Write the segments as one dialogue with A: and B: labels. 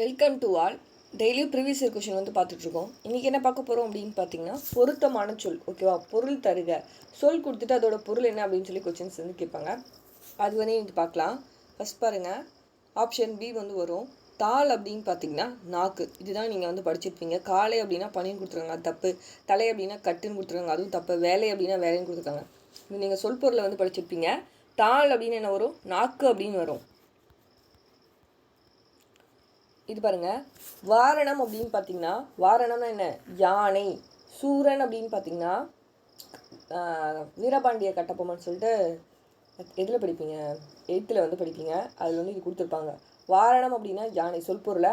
A: Welcome to all டெய்லியும் previous year question வந்து பார்த்துட்ருக்கோம். இன்றைக்கி என்ன பார்க்க போகிறோம் அப்படின்னு பார்த்தீங்கன்னா பொருத்தமான சொல் ஓகேவா பொருள் தருக. சொல் கொடுத்துட்டு அதோட பொருள் என்ன அப்படின்னு சொல்லி கொஷின்ஸ் வந்து கேட்பாங்க. அது வந்து இன்னைக்கு பார்க்கலாம். ஃபஸ்ட் பாருங்கள் ஆப்ஷன் பி வந்து வரும். தாள் அப்படின்னு பார்த்தீங்கன்னா நாக்கு. இதுதான் நீங்கள் வந்து படிச்சிருப்பீங்க. காலை அப்படின்னா பணின்னு கொடுத்துருக்காங்க. அது தப்பு. தலை அப்படின்னா கட்டுன்னு கொடுத்துருக்காங்க. அதுவும் தப்பு. வேலை அப்படின்னா வேலைன்னு கொடுத்துருக்காங்க. இது நீங்கள் சொல் பொருளை வந்து படிச்சிருப்பீங்க. தாள் அப்படின்னு என்ன வரும்? நாக்கு அப்படின்னு வரும். இது பாருங்கள் வாரணம் அப்படின்னு பார்த்தீங்கன்னா வாரணம்னா என்ன? யானை. சூரன் அப்படின்னு பார்த்தீங்கன்னா வீரபாண்டிய கட்டபொம்மன் சொல்லிட்டு எதில் படிப்பீங்க? எயித்தில் வந்து படிப்பீங்க. அதில் வந்து இது கொடுத்துருப்பாங்க. வாரணம் அப்படின்னா யானை சொல்பொருளை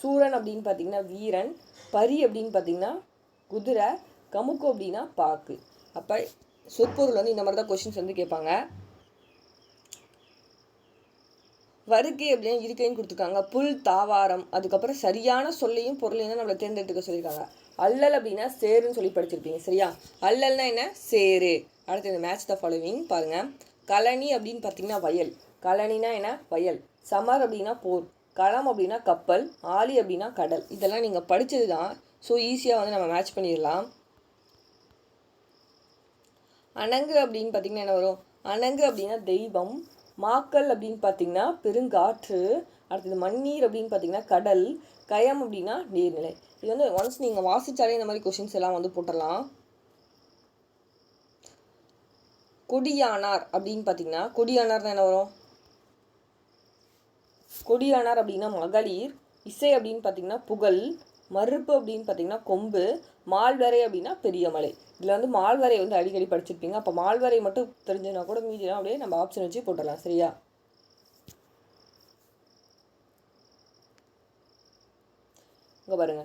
A: சூரன் அப்படின்னு பார்த்தீங்கன்னா வீரன். பரி அப்படின்னு பார்த்தீங்கன்னா குதிரை. கமுக்கு அப்படின்னா பாக்கு. அப்போ சொற்பொருள் வந்து இந்த மாதிரி தான் கொஷின்ஸ் வந்து கேட்பாங்க. வருகை அப்படின்னு இருக்கையும் கொடுத்துருக்காங்க. புல் தாவாரம் அதுக்கப்புறம் சரியான சொல்லையும் பொருளையும் தான் நம்மளை தேர்ந்தெடுத்துக்க சொல்லியிருக்காங்க. அல்லல் அப்படின்னா சேருன்னு சொல்லி படிச்சிருப்பீங்க சரியா? அல்லல்னா என்ன? சேரு. அடுத்து இந்த மேட்ச் த ஃபாலோவிங் பாருங்க. கழனி அப்படின்னு பார்த்தீங்கன்னா வயல். கழனினா என்ன? வயல். சமர் அப்படின்னா போர். களம் அப்படின்னா கப்பல். ஆலி அப்படின்னா கடல். இதெல்லாம் நீங்கள் படித்தது தான் ஸோ ஈஸியாக வந்து நம்ம மேட்ச் பண்ணிடலாம். அணங்கு அப்படின்னு பார்த்தீங்கன்னா என்ன வரும்? அணங்கு அப்படின்னா தெய்வம். மாக்கல் அப்படின்னு பார்த்தீங்கன்னா பெருங்காற்று அடுத்தது மண்ணீர் அப்படின்னு பார்த்தீங்கன்னா கடல் கயம் அப்படின்னா நீர்நிலை. இது வந்து ஒன்ஸ் நீங்கள் வாசிச்சாலே இந்த மாதிரி கொஷின்ஸ் எல்லாம் வந்து போட்டுடலாம். கொடியானார் அப்படின்னு பார்த்தீங்கன்னா கொடியானார் என்ன வரும்? கொடியானார் அப்படின்னா மகளிர் இசை அப்படின்னு பார்த்தீங்கன்னா புகழ் மறுப்பு அப்படின்னு பார்த்தீங்கன்னா கொம்பு மால்வரை அப்படின்னா பெரிய மலை. இதில் வந்து மால்வரை வந்து அடிக்கடி படிச்சிருப்பீங்க. அப்போ மால்வரை மட்டும் தெரிஞ்சுனா கூட மீதிலாம் அப்படியே நம்ம ஆப்ஷன் வச்சு போட்டுடலாம். சரியா? இங்கே பாருங்க.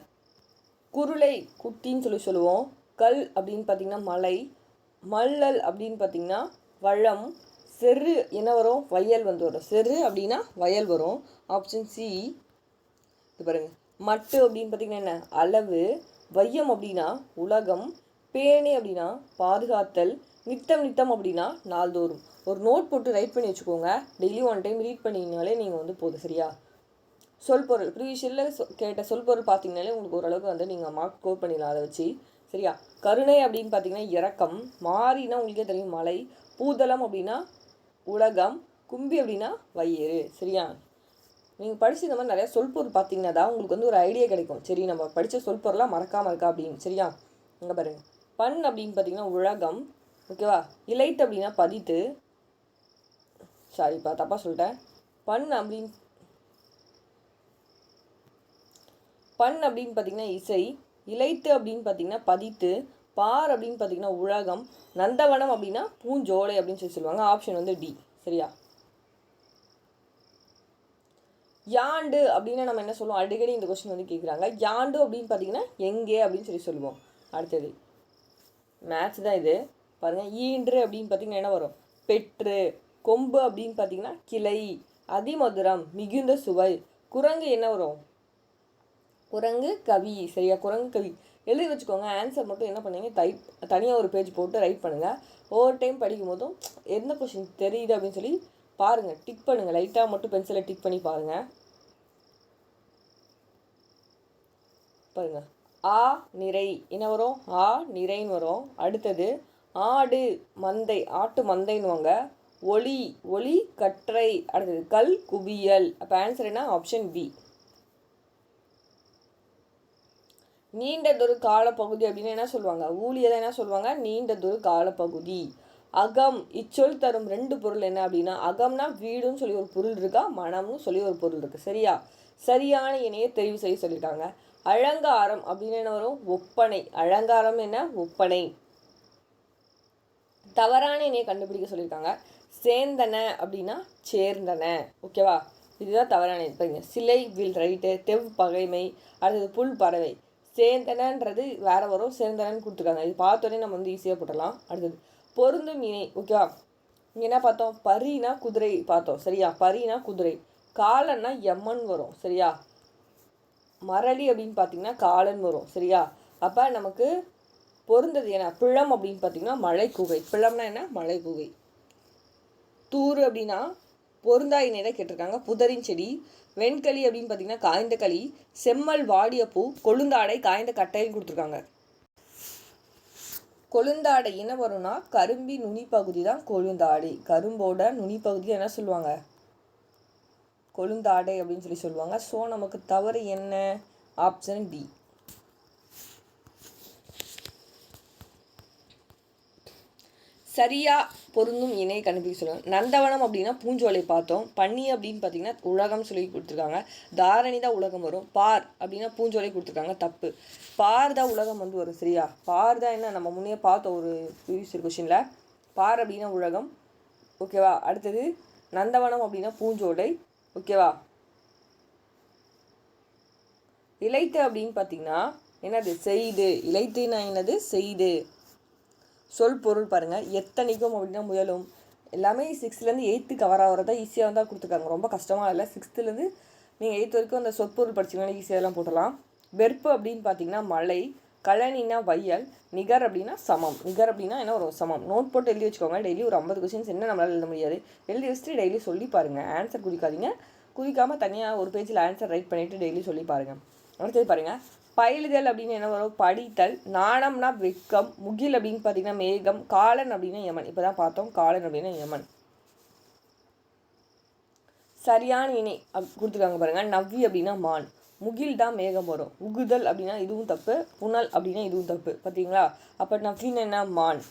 A: குருளை குட்டின்னு சொல்லி சொல்லுவோம். கல் அப்படின்னு பார்த்தீங்கன்னா மலை. மல்லல் அப்படின்னு பார்த்தீங்கன்னா வளம். செரு என்ன வரும்? வயல் வந்து வரும். செரு அப்படின்னா வயல் வரும். ஆப்ஷன் சி இது பாருங்கள் மட்டு அப்படின்னு பார்த்தீங்கன்னா என்ன? அளவு வையம் அப்படின்னா உலகம் பேணி அப்படின்னா பாதுகாத்தல் நித்தம் நித்தம் அப்படின்னா நாள்தோறும். ஒரு நோட் போட்டு ரைட் பண்ணி வச்சுக்கோங்க. டெய்லி ஒன் டைம் ரீட் பண்ணிங்கனாலே நீங்கள் வந்து போதும் சரியா? சொல் பொருள். ப்ரீவியஸில் கேட்ட சொல் பொருள் பார்த்தீங்கனாலே உங்களுக்கு ஓரளவுக்கு வந்து நீங்கள் மார்க் ஸ்கோர் பண்ணிடலாம் அதை வச்சு சரியா? கருணை அப்படின்னு பார்த்தீங்கன்னா இறக்கம் மாறினா உங்களுக்கே தெரியும் மலை. பூதளம் அப்படின்னா உலகம். கும்பி அப்படின்னா வயிறு சரியா? நீங்கள் படித்து இந்த மாதிரி நிறையா சொல்பொருள் பார்த்தீங்கன்னா தான் உங்களுக்கு வந்து ஒரு ஐடியா கிடைக்கும். சரி நம்ம படித்த சொல்பொருளாக மறக்காமல் இருக்கா அப்படின்னு. சரியா? இங்கே பாருங்கள் பண் அப்படின்னு பார்த்தீங்கன்னா உலகம் ஓகேவா இலைத்து அப்படின்னா பதித்து. சாரிப்பா தப்பாக சொல்லிட்டேன். பண் அப்படின்னு பண் அப்படின்னு பார்த்தீங்கன்னா இசை இலைத்து அப்படின்னு பார்த்தீங்கன்னா பதித்து பார் அப்படின்னு பார்த்தீங்கன்னா உலகம் நந்தவனம் அப்படின்னா பூஞ்சோலை அப்படின்னு சொல்லி சொல்லுவாங்க. ஆப்ஷன் வந்து டி சரியா? யாண்டு அப்படின்னா நம்ம என்ன சொல்லுவோம்? அடிக்கடி இந்த கொஸ்டின் வந்து கேட்குறாங்க யாண்டு அப்படின்னு பார்த்தீங்கன்னா எங்கே அப்படின்னு சொல்லி சொல்லுவோம். அடுத்தது மேட்ச் தான் இது. பாருங்கள் ஈன்று அப்படின்னு பார்த்தீங்கன்னா என்ன வரும்? பெற்று. கொம்பு அப்படின்னு பார்த்தீங்கன்னா கிளை. அதிமதுரம் மிகுந்த சுவை குரங்கு என்ன வரும்? குரங்கு கவி. சரியா? குரங்கு கவி. எழுதி வச்சுக்கோங்க. ஆன்சர் மட்டும் என்ன பண்ணுங்க? டைப் தனியாக ஒரு பேஜ் போட்டு ரைட் பண்ணுங்கள் ஒவ்வொரு டைம் படிக்கும் போதும் எந்த கொஷின் தெரியுது அப்படின்னு சொல்லி பாருங்கள் டிக் பண்ணுங்கள் லைட்டாக மட்டும் பென்சிலை டிக் பண்ணி பாருங்கள் பாருங்கள் ஆ நிறை என்ன வரும்? ஆ நிறைன்னு வரும். அடுத்தது ஆடு மந்தை ஆட்டு மந்தைன்னுவாங்க. ஒளி ஒளி கற்றை. அடுத்தது கல் குவியல். அப்போ ஆன்சர் என்ன? ஆப்ஷன் பி நீண்டதொரு காலப்பகுதி அப்படின்னு என்ன சொல்லுவாங்க? ஊழியதை என்ன சொல்லுவாங்க? நீண்டதொரு காலப்பகுதி. அகம் இச்சொல் தரும் ரெண்டு பொருள் என்ன அப்படின்னா அகம்னா வீடுன்னு சொல்லி ஒரு பொருள் இருக்கா? மனம்னு சொல்லி ஒரு பொருள் இருக்கு. சரியா? சரியான இணையை தெரிவு செய்ய சொல்லியிருக்காங்க அலங்காரம் அப்படின்னு என்ன வரும்? ஒப்பனை. அலங்காரம் என்ன? ஒப்பனை. தவறான இணையை கண்டுபிடிக்க சொல்லியிருக்காங்க. சேர்ந்தன அப்படின்னா சேர்ந்தன. ஓகேவா? இதுதான் தவறான இணை. பாருங்க. சிலை வில் ரைட்டு தெவ் பகைமை அடுத்தது புல் பறவை. சேர்ந்தனன்றது வேறு வரும். சேர்ந்தனன்னு கொடுத்துருக்காங்க. இது பார்த்தோன்னே நம்ம வந்து ஈஸியாக போட்டலாம் அடுத்தது பொருந்தும் இணை. ஓகேவா? இங்கே என்ன பார்த்தோம்? பரினா குதிரை பார்த்தோம். சரியா? பரினா குதிரை. காலன்னா எம்மன் வரும். சரியா? மரளி அப்படின்னு பார்த்தீங்கன்னா காலன் வரும் சரியா? அப்போ நமக்கு பொருந்தது என்ன? பிழம் அப்படின்னு பார்த்தீங்கன்னா மலை குகை பிழம்னா என்ன? மலை குகை தூறு அப்படின்னா பொருந்தா நிலை கேட்டிருக்காங்க. புதரின் செடி வெண்களி அப்படின்னு பார்த்தீங்கன்னா காய்ந்த களி செம்மல் வாடிய பூ கொழுந்தாடை காய்ந்த கட்டையும் கொடுத்துருக்காங்க. கொழுந்தாடை என்ன வரும்னா கரும்பி நுனி பகுதி தான் கொழுந்தாடை. கரும்போட நுனி பகுதி என்ன சொல்லுவாங்க? கொழுந்தாடை அப்படின்னு சொல்லி சொல்லுவாங்க. ஸோ நமக்கு தவறு என்ன? ஆப்ஷன் டி சரியாக பொருந்தும் இணை கண்டுபிடிக்க சொல்லுவாங்க. நந்தவனம் அப்படின்னா பூஞ்சோலை பார்த்தோம். பன்னி அப்படின்னு பார்த்தீங்கன்னா உலகம் சொல்லி கொடுத்துருக்காங்க. தாரணி தான் உலகம் வரும். பார் அப்படின்னா பூஞ்சோலை கொடுத்துருக்காங்க. தப்பு. பார் தான் உலகம் வந்து வரும். சரியா? பார் தான் என்ன? நம்ம முன்னே பார்த்தோம் ஒரு ப்ரீவியஸ் கொஷினில் பார் அப்படின்னா உலகம். ஓகேவா அடுத்தது நந்தவனம் அப்படின்னா பூஞ்சோலை. ஓகேவா? இலைத்து அப்படின்னு பார்த்தீங்கன்னா என்னது? செய்து. இழைத்துனா என்னது? செய்து. சொல் பொருள் பாருங்கள் எத்தனைக்கும் அப்படின்னா முயலும். எல்லாமே சிக்ஸ்த்துலேருந்து எயித்து கவர் ஆகிறதா ஈஸியாக தான் கொடுத்துருக்காங்க ரொம்ப கஷ்டமாக இல்லை. சிக்ஸ்த்துலேருந்து நீங்கள் எயித்து வரைக்கும் அந்த சொற்பொருள் படிச்சிங்கன்னா எல்லாம் போட்டலாம் வெறுப்பு அப்படின்னு பார்த்தீங்கன்னா மழை. கலனினா வையல் நிகர் அப்படின்னா சமம். நிகர் அப்படின்னா என்ன ஒரு சமம். நோட் போட்டு எழுதி வச்சுக்கோங்க. டெய்லி ஒரு ஐம்பது கொஸ்டின்ஸ் என்ன நம்மளால் எழுத முடியாது. எழுதி வச்சுட்டு டெய்லி சொல்லி பாருங்கள் ஆன்சர் குறிக்காதீங்க குறிக்காமல் தனியாக ஒரு பேஜில் ஆன்சர் ரைட் பண்ணிவிட்டு டெய்லி சொல்லி பாருங்கள் அடுத்தது பாருங்கள் பயிலுதல் அப்படின்னு என்ன வரும்? படித்தல். நாணம்னா வெக்கம். முகில் அப்படின்னு பார்த்தீங்கன்னா மேகம். காலன் அப்படின்னா யமன். இப்போ தான் பார்த்தோம். காலன் அப்படின்னா யமன். சரியான இணை. அப் கொடுத்துருக்காங்க பாருங்கள் நவ்வி அப்படின்னா மான். முகில் தான் மேகம் வரும். உகுதல் அப்படின்னா இதுவும் தப்பு. புனல் அப்படின்னா இதுவும் தப்பு. பார்த்தீங்களா அப்போ நஃபின் என்ன? மான்.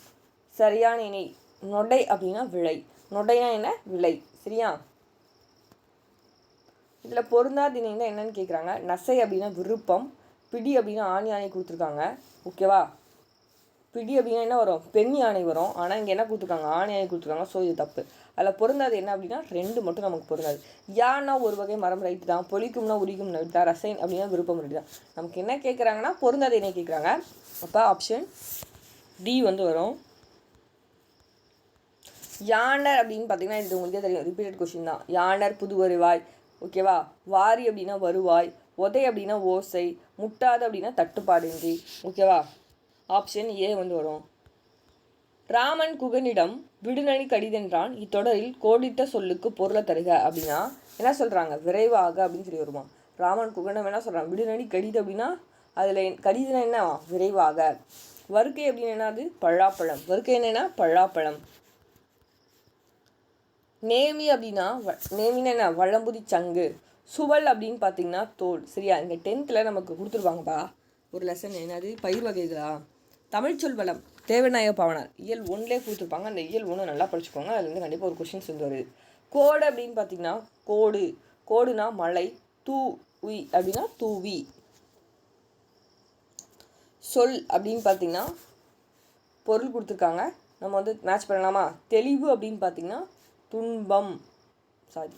A: சரியான இணை. நொடை அப்படின்னா விளை. நொடைனா என்ன? விளை. சரியா? இதில் பொருந்தாதினைன்னா என்னன்னு கேட்குறாங்க நசை அப்படின்னா விருப்பம். பிடி அப்படின்னா ஆணி யானை கொடுத்துருக்காங்க. ஓகேவா? பிடி அப்படின்னா என்ன வரும்? பெண் யானை வரும். ஆனால் இங்கே என்ன கொடுத்துருக்காங்க? ஆணை யானை கொடுத்துருக்காங்க. ஸோ இது தப்பு. அதில் பொருந்தாது என்ன அப்படின்னா ரெண்டு மட்டும் நமக்கு பொருந்தாது. யான்னா ஒரு வகை மரம் ரைட்டு தான். பொலிக்கும்னா உரிக்கும் ரைட்டு தான். ரசைன் அப்படின்னா விருப்பம் ரைட்டு தான். நமக்கு என்ன கேட்குறாங்கன்னா பொருந்தாது என்ன கேட்குறாங்க அப்போ ஆப்ஷன் டி வந்து வரும். யானர் அப்படின்னு பார்த்தீங்கன்னா இது உங்களுக்கே தெரியும். ரிப்பீட்டட் கொஷின் தான். யானர் புது வருவாய். ஓகேவா வாரி அப்படின்னா வருவாய். உதை அப்படின்னா ஓசை. முட்டாது அப்படின்னா தட்டுப்பாடின்றி. ஓகேவா ஆப்ஷன் ஏ வந்து வரும். ராமன் குகனிடம் விடுநனி கடிதென்றான். இத்தொடரில் கோடிட்ட சொல்லுக்கு பொருளை தருக அப்படின்னா என்ன சொல்கிறாங்க விரைவாக அப்படின்னு சொல்லி வருமா? ராமன் குகனம் என்ன சொல்கிறான் விடுநனி கடிதம் அப்படின்னா அதில் கடிதம் என்ன? விரைவாக. வருக்கை அப்படின்னு என்னது? பழாப்பழம் வருக்கை என்னென்னா பழாப்பழம் நேமி அப்படின்னா நேமின்னு என்ன? வழம்புதி சங்கு. சுவல் அப்படின்னு பார்த்தீங்கன்னா தோல். சரியா? இங்கே டென்த்தில் நமக்கு கொடுத்துருவாங்கப்பா ஒரு லெசன் என்னது? பயிர் வகைகளா? தமிழ் சொல் வளம் தேவநாயக பாவனார். இயல் ஒன்லேயே கொடுத்துருப்பாங்க. அந்த இயல் ஒன்று நல்லா படிச்சுக்கோங்க. அதுலேருந்து கண்டிப்பாக ஒரு கொஷின்ஸ் வந்து வருது கோடு அப்படின்னு பார்த்தீங்கன்னா கோடு. கோடுனா மலை தூ உய் அப்படின்னா தூவி. சொல் அப்படின்னு பார்த்தீங்கன்னா பொருள் கொடுத்துருக்காங்க. நம்ம வந்து மேட்ச் பண்ணலாமா? தெளிவு அப்படின்னு பார்த்தீங்கன்னா துன்பம். சாரி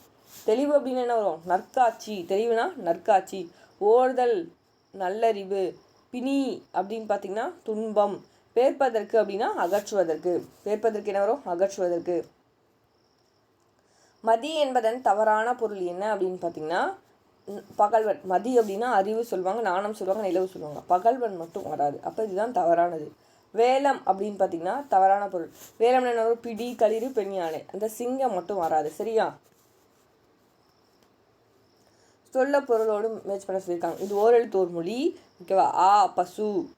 A: தெளிவு அப்படின்னு என்ன வரும்? நற்காட்சி. தெளிவுனா நற்காட்சி. ஓடுதல் நல்லறிவு. பிணி அப்படின்னு பார்த்தீங்கன்னா துன்பம். பேர்ப்பதற்கு அப்படின்னா அகற்றுவதற்கு. பேர்ப்பதற்கு என்ன வரும்? அகற்றுவதற்கு. மதி என்பதன் தவறான பொருள் என்ன அப்படின்னு பார்த்தீங்கன்னா பகல்வன். மதி அப்படின்னா அறிவு சொல்லுவாங்க நாணம் சொல்லுவாங்க நிலவு சொல்லுவாங்க. பகல்வன் மட்டும் வராது. அப்போ இதுதான் தவறானது. வேலம் அப்படின்னு பார்த்தீங்கன்னா தவறான பொருள். வேலம் என்ன வரும்? பிடி களிறு பெண் யானை அந்த சிங்கம் மட்டும் வராது. சரியா? சொல்ல பொருளோடு மேட்ச் பண்ண சொல்லியிருக்காங்க. இது ஓரெழுத்தோர் மொழி ஓகேவா? ஆ பசு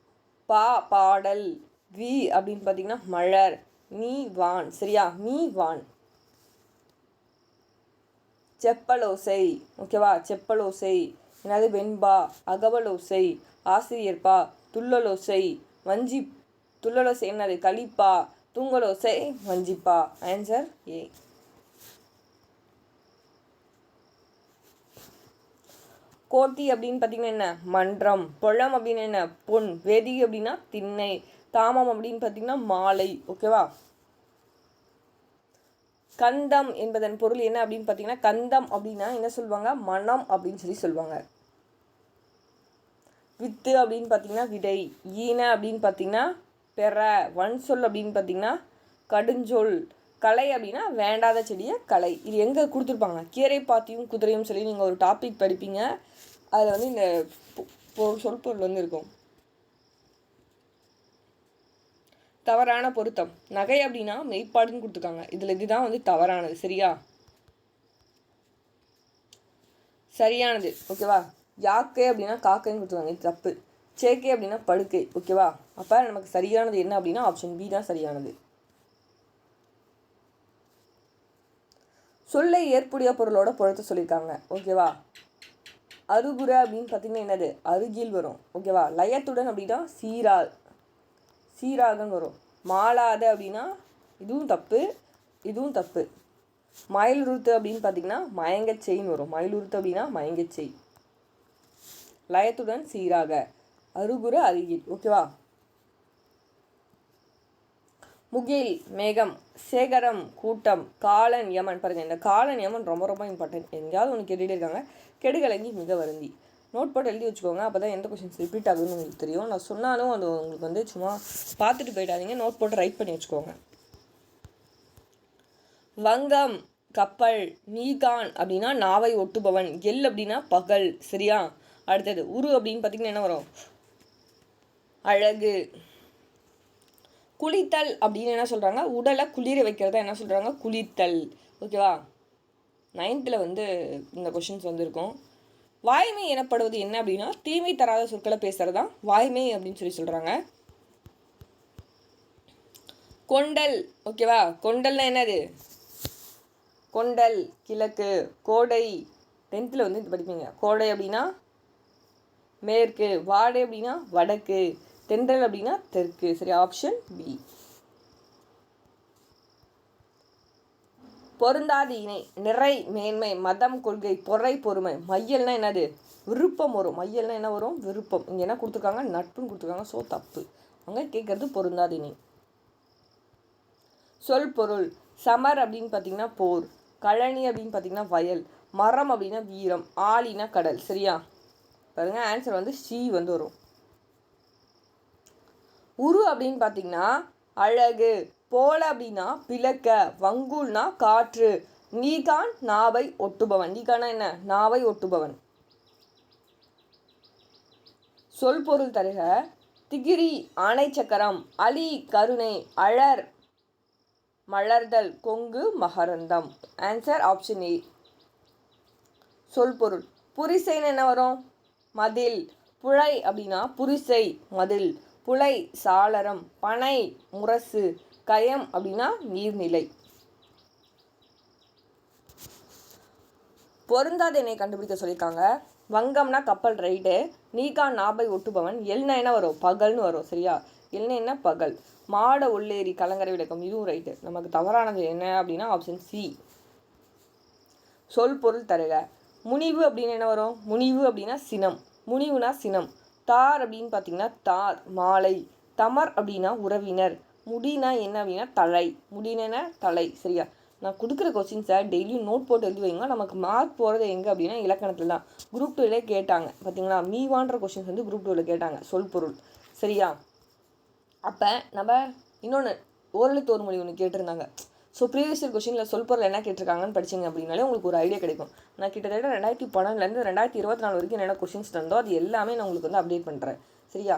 A: பா பாடல் வி அப்படின்னு பார்த்தீங்கன்னா மலர் நீ வான். சரியா? மீ வான். செப்பலோசை ஓகேவா? செப்பலோசை. என்னது? வெண்பா அகவலோசை. ஆசிரியர்பா துள்ளலோசை. வஞ்சி துள்ளலோசை என்னது? களிப்பா தூங்கலோசை வஞ்சிப்பா. ஆன்சர் ஏ கோட்டி அப்படின்னு பார்த்தீங்கன்னா என்ன? மன்றம். பொழம் அப்படின்னு என்ன? பொன் வேதி அப்படின்னா திண்ணை. தாமம் அப்படின்னு பார்த்தீங்கன்னா மாலை. ஓகேவா கந்தம் என்பதன் பொருள் என்ன அப்படின்னு பார்த்தீங்கன்னா கந்தம் அப்படின்னா என்ன சொல்லுவாங்க? மனம் அப்படின்னு சொல்லி சொல்லுவாங்க. வித்து அப்படின்னு பார்த்தீங்கன்னா விடை. ஈன அப்படின்னு பார்த்தீங்கன்னா பெற. வன் சொல் அப்படின்னு பார்த்தீங்கன்னா கடுஞ்சொல். கலை அப்படின்னா வேண்டாத செடியை கலை. இது எங்கே கொடுத்துருப்பாங்க கீரை பாத்தியும் குதிரையும் சொல்லி நீங்கள் ஒரு டாபிக் படிப்பீங்க. அதில் வந்து இந்த சொற்பொருள் வந்து இருக்கும். தவறான பொருத்தம். நகை அப்படின்னா மெய்ப்பாடுன்னு கொடுத்துருக்காங்க. இதில் இதுதான் வந்து தவறானது. சரியா? சரியானது. ஓகேவா? யாக்கை அப்படின்னா காக்கைன்னு கொடுத்துருவாங்க இது தப்பு. சேக்கை அப்படின்னா படுக்கை. ஓகேவா? அப்போ நமக்கு சரியானது என்ன அப்படின்னா ஆப்ஷன் பி தான் சரியானது. சொல்லை ஏற்புடைய பொருளோட பொருத்த சொல்லியிருக்காங்க. ஓகேவா? அருகுற அப்படின்னு பார்த்தீங்கன்னா என்னது? அருகில் வரும். ஓகேவா? லயத்துடன் அப்படின்னா சீரா சீராகன்னு வரும். மாளாத அப்படின்னா இதுவும் தப்பு இதுவும் தப்பு. மயிலுறுத்து அப்படின்னு பார்த்தீங்கன்னா மயங்கச்செய்ன்னு வரும். மயிலுறுத்து அப்படின்னா மயங்கச்செய். லயத்துடன் சீராக. அருகுற அருகில். ஓகேவா? முகில் மேகம் சேகரம் கூட்டம் காலன் யமன். பாருங்கள் இந்த காலன் யமன் ரொம்ப ரொம்ப இம்பார்ட்டன்ட் எங்கேயாவது ஒன்று கேட்டுகிட்டே இருக்காங்க. கெடுகலங்கி மிக வருந்தி. நோட் போட்டு எழுதி வச்சுக்கோங்க. அப்போ தான் எந்த கொஷின்ஸ் ரிப்பீட் ஆகுதுன்னு உங்களுக்கு தெரியும். நான் சொன்னாலும் அது உங்களுக்கு வந்து சும்மா பார்த்துட்டு போயிடாதீங்க. நோட் போட்டு ரைட் பண்ணி வச்சுக்கோங்க. வங்கம் கப்பல் நீகான் அப்படின்னா நாவை ஒட்டுபவன். எல் அப்படின்னா பகல். சரியா? அடுத்தது உரு அப்படின்னு பார்த்தீங்கன்னா என்ன வரும்? அழகு. குளித்தல் அப்படின்னு என்ன சொல்கிறாங்க உடலை குளிர வைக்கிறத என்ன சொல்கிறாங்க குளித்தல். ஓகேவா? நைன்த்தில் வந்து இந்த கொஷின்ஸ் வந்திருக்கும். வாய்மை எனப்படுவது என்ன அப்படின்னா தீமை தராத சொற்களை பேசுகிறது தான் வாய்மை அப்படின்னு சொல்லி சொல்கிறாங்க கொண்டல். ஓகேவா? கொண்டல்னா என்னது? கொண்டல் கிழக்கு கோடை. டென்த்தில் வந்து இது படிப்பீங்க. கோடை அப்படின்னா மேற்கு வாடை அப்படின்னா வடக்கு. தென்றல் அப்படின்னா தெற்கு. சரி ஆப்ஷன் பி பொருந்தாது இணை நிறை மேன்மை மதம் கொள்கை பொறை பொறுமை. மையல்னா என்னது? விருப்பம் வரும். மையல்னா என்ன வரும்? விருப்பம். இங்கே என்ன கொடுத்துருக்காங்க? நட்புன்னு கொடுத்துருக்காங்க. ஸோ தப்பு. அங்கே கேட்குறது பொருந்தாது இணை. சொல் பொருள். சமர் அப்படின்னு பார்த்தீங்கன்னா போர். கழனி அப்படின்னு பார்த்தீங்கன்னா வயல். மரம் அப்படின்னா வீரம். ஆளினா கடல். சரியா? பாருங்கள் ஆன்சர் வந்து சி வந்து வரும். உரு அப்படின்னு பார்த்தீங்கன்னா அழகு. போல அப்படின்னா பிளக்க வங்குல்னா காற்று. நீகான் நாவை ஒட்டுபவன். நீகானா என்ன? நாவை ஒட்டுபவன். சொல் பொருள் தருக. திகிரி ஆணை சக்கரம். அலி கருணை. அழர் மலர்தல். கொங்கு மகரந்தம். ஆன்சர் ஆப்ஷன் ஏ சொல் பொருள். புரிசைன்னு என்ன வரும்? மதில். புழை அப்படின்னா புரிசை மதில். புலை சாளரம் பனை முரசு கயம் அப்படின்னா நீர்நிலை. பொருந்தாத எண்ணெய் கண்டுபிடிக்க சொல்லியிருக்காங்க. வங்கம்னா கப்பல் ரைடு நீகா நாபை ஒட்டுபவன் எல்னா என்ன வரும்? பகல்னு வரும் சரியா? எல்னா என்ன? பகல். மாட உள்ளேரி கலங்கரை விளக்கம் இதுவும் ரைட்டு. நமக்கு தவறானது என்ன அப்படின்னா ஆப்ஷன் சி சொல் பொருள் தருக. முனிவு அப்படின்னு என்ன வரும்? முனிவு அப்படின்னா சினம். முனிவுனா சினம். தார் அப்படின்னு பார்த்தீங்கன்னா தார் மாலை. தமர் அப்படின்னா உறவினர். முடினா என்ன அப்படின்னா தலை முடினா தலை சரியா? நான் கொடுக்குற கொஸ்டின்ஸை டெய்லியும் நோட் போட்டு எழுதி வைங்க. நமக்கு மார்க் போகிறது எங்கே அப்படின்னா இலக்கணத்தில் தான். குரூப் டூவிலே கேட்டாங்க. பார்த்தீங்களா? மீவான்ற கொஸ்டின்ஸ் வந்து குரூப் டூவில் கேட்டாங்க. சொல் பொருள். சரியா? அப்போ நம்ம இன்னொன்று ஓரளவு தோர்மொழி மொழி ஒன்று கேட்டிருந்தாங்க. ஸோ ப்ரீவியஸ் இயர் கொஷினில் சொல் பொருள் என்ன கேட்டிருக்காங்கன்னு படிச்சிங்க அப்படின்னாலே உங்களுக்கு ஒரு ஐடியா கிடைக்கும். நான் கிட்டத்தட்ட ரெண்டாயிரத்தி பன்னெண்டுலேருந்து ரெண்டாயிரத்தி இருபத்தி நாலு வரைக்கும் என்னென்ன கொஷின்ஸ் இருந்தோ அது எல்லாமே நான் உங்களுக்கு வந்து அப்டேட் பண்ணுறேன் சரியா?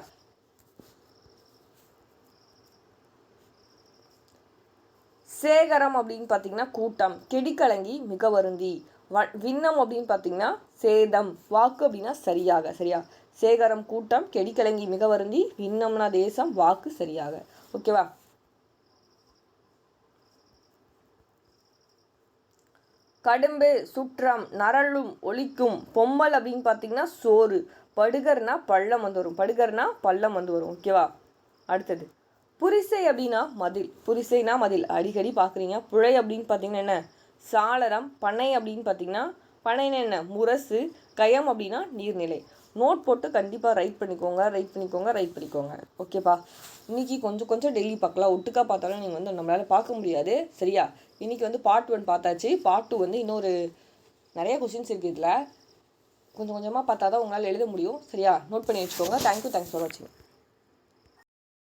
A: சேகரம் அப்படின்னு பார்த்தீங்கன்னா கூட்டம் கெடிக்கலங்கி மிக வருந்தி. வ விண்ணம் அப்படின்னு பார்த்தீங்கன்னா சேதம் வாக்கு அப்படின்னா சரியாக சரியா? சேகரம் கூட்டம் கெடிக்கலங்கி மிக வருந்தி விண்ணம்னா தேசம் வாக்கு சரியாக. ஓகேவா கடும்பு சுற்றம் நரளும் ஒழிக்கும் பொம்மல் அப்படின்னு பார்த்தீங்கன்னா சோறு. படுகர்னா பள்ளம் வந்து வரும். படுகர்னா பள்ளம் வந்து வரும். ஓகேவா அடுத்தது. புரிசை அப்படின்னா மதில். புரிசைனா மதில். அடிக்கடி பார்க்குறீங்க. புழை அப்படின்னு பார்த்தீங்கன்னா என்ன? சாளரம். பண்ணை அப்படின்னு பார்த்தீங்கன்னா பனைன்னு என்ன? முரசு. கயம் அப்படின்னா நீர்நிலை. நோட் போட்டு கண்டிப்பாக ரைட் பண்ணிக்கோங்க ரைட் பண்ணிக்கோங்க ரைட் பண்ணிக்கோங்க. ஓகேப்பா இன்றைக்கி கொஞ்சம் கொஞ்சம் டெய்லி பார்க்கலாம். ஒட்டுக்கா பார்த்தாலும் நீங்கள் வந்து நம்மளால் பார்க்க முடியாது. சரியா? இன்றைக்கி வந்து பார்ட் ஒன் பார்த்தாச்சு. பார்ட் டூ வந்து இன்னொரு நிறைய கொஷின்ஸ் இருக்குது இதில். கொஞ்சம் கொஞ்சமாக பார்த்தா தான் உங்களால் எழுத முடியும். சரியா? நோட் பண்ணி வச்சுக்கோங்க. தேங்க்யூ தேங்க்ஸ் ஃபார் வாட்சிங்